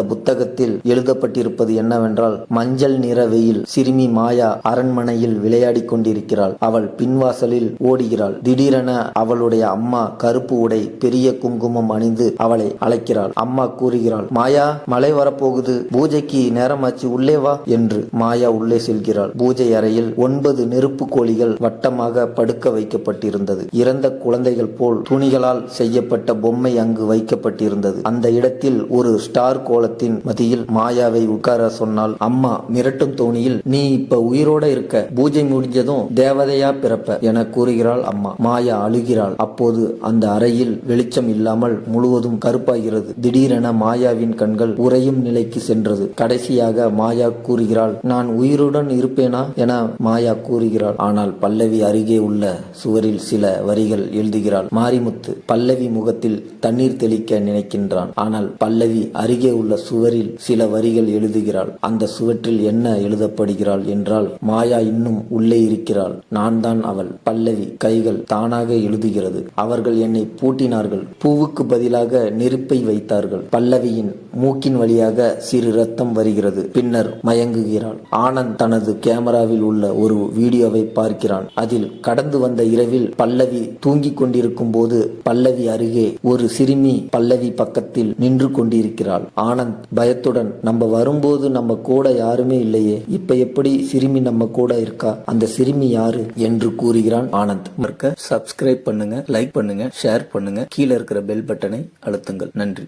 அந்த புத்தகத்தில் எழுதப்பட்டிருப்பது என்னவென்றால் மஞ்சள் நிற வெயில் சிறுமி மாயா அரண்மனையில் விளையாடிக் கொண்டிருக்கிறாள். அவள் பின்வாசலில் ஓடுகிறாள். திடீரென அவளுடைய அம்மா கருப்பு உடை பெரிய குங்குமம் அணிந்து அவளை அழைக்கிறாள். அம்மா கூறுகிறாள் மாயா மழை வரப்போகுது. பூஜைக்கு நேரமாச்சு உள்ளே வா என்று மாயா உள்ளே செல்கிறாள். பூஜை அறையில் ஒன்பது நெருப்பு கோழிகள் வட்டமாக படுக்க வைக்கப்பட்டிருந்தது. இறந்த குழந்தைகள் போல் துணிகளால் செய்யப்பட்ட பொம்மை அங்கு வைக்கப்பட்டிருந்தது. அந்த இடத்தில் ஒரு ஸ்டார் மரத்தின் மத்தியில் மாயாவை உட்கார சொன்னால் அம்மா மிரட்டும் தோணியில் நீ இப்ப உயிரோட இருக்க. பூஜை முடிஞ்சதும் தேவதையா பிறப்ப என கூறுகிறாள் அம்மா. மாயா அழுகிறாள். அப்போது அந்த அறையில் வெளிச்சம் இல்லாமல் முழுவதும் கருப்பாகிறது. திடீரென மாயாவின் கண்கள் உறையும் நிலைக்கு சென்றது. கடைசியாக மாயா கூறுகிறாள் நான் உயிருடன் இருப்பேனா? என மாயா கூறுகிறாள். ஆனால் பல்லவி அருகே உள்ள சுவரில் சில வரிகள் எழுதுகிறாள். மாரிமுத்து பல்லவி முகத்தில் தண்ணீர் தெளிக்க நினைக்கின்றான். ஆனால் பல்லவி அருகே உள்ள சுவரில் சில வரிகள் எழுதுகிறாள். அந்த சுவற்றில் என்ன எழுதப்படுகிறாள் என்றால் மாயா இன்னும் உள்ளே இருக்கிறாள். நான் தான் அவள். பல்லவி கைகள் தானாக எழுதுகிறது. அவர்கள் என்னை பூட்டினார்கள். பூவுக்கு பதிலாக நெருப்பை வைத்தார்கள். பல்லவியின் மூக்கின் வழியாக சிறு ரத்தம் வருகிறது. பின்னர் மயங்குகிறாள். ஆனந்த் தனது கேமராவில் உள்ள ஒரு வீடியோவை பார்க்கிறான். அதில் கடந்து வந்த இரவில் பல்லவி தூங்கிக் கொண்டிருக்கும் போது பல்லவி அருகே ஒரு சிறுமி பல்லவி பக்கத்தில் நின்று கொண்டிருக்கிறாள். ஆனந்த் பயத்துடன் நம்ம வரும்போது நம்ம கூட யாருமே இல்லையே. இப்ப எப்படி சிறுமி நம்ம கூட இருக்கா? அந்த சிறுமி யாரு? என்று கூறுகிறான் ஆனந்த். மறக்க சப்ஸ்கிரைப் பண்ணுங்க லைக் பண்ணுங்க ஷேர் பண்ணுங்க. கீழே இருக்கிற பெல் பட்டனை அழுத்துங்கள். நன்றி.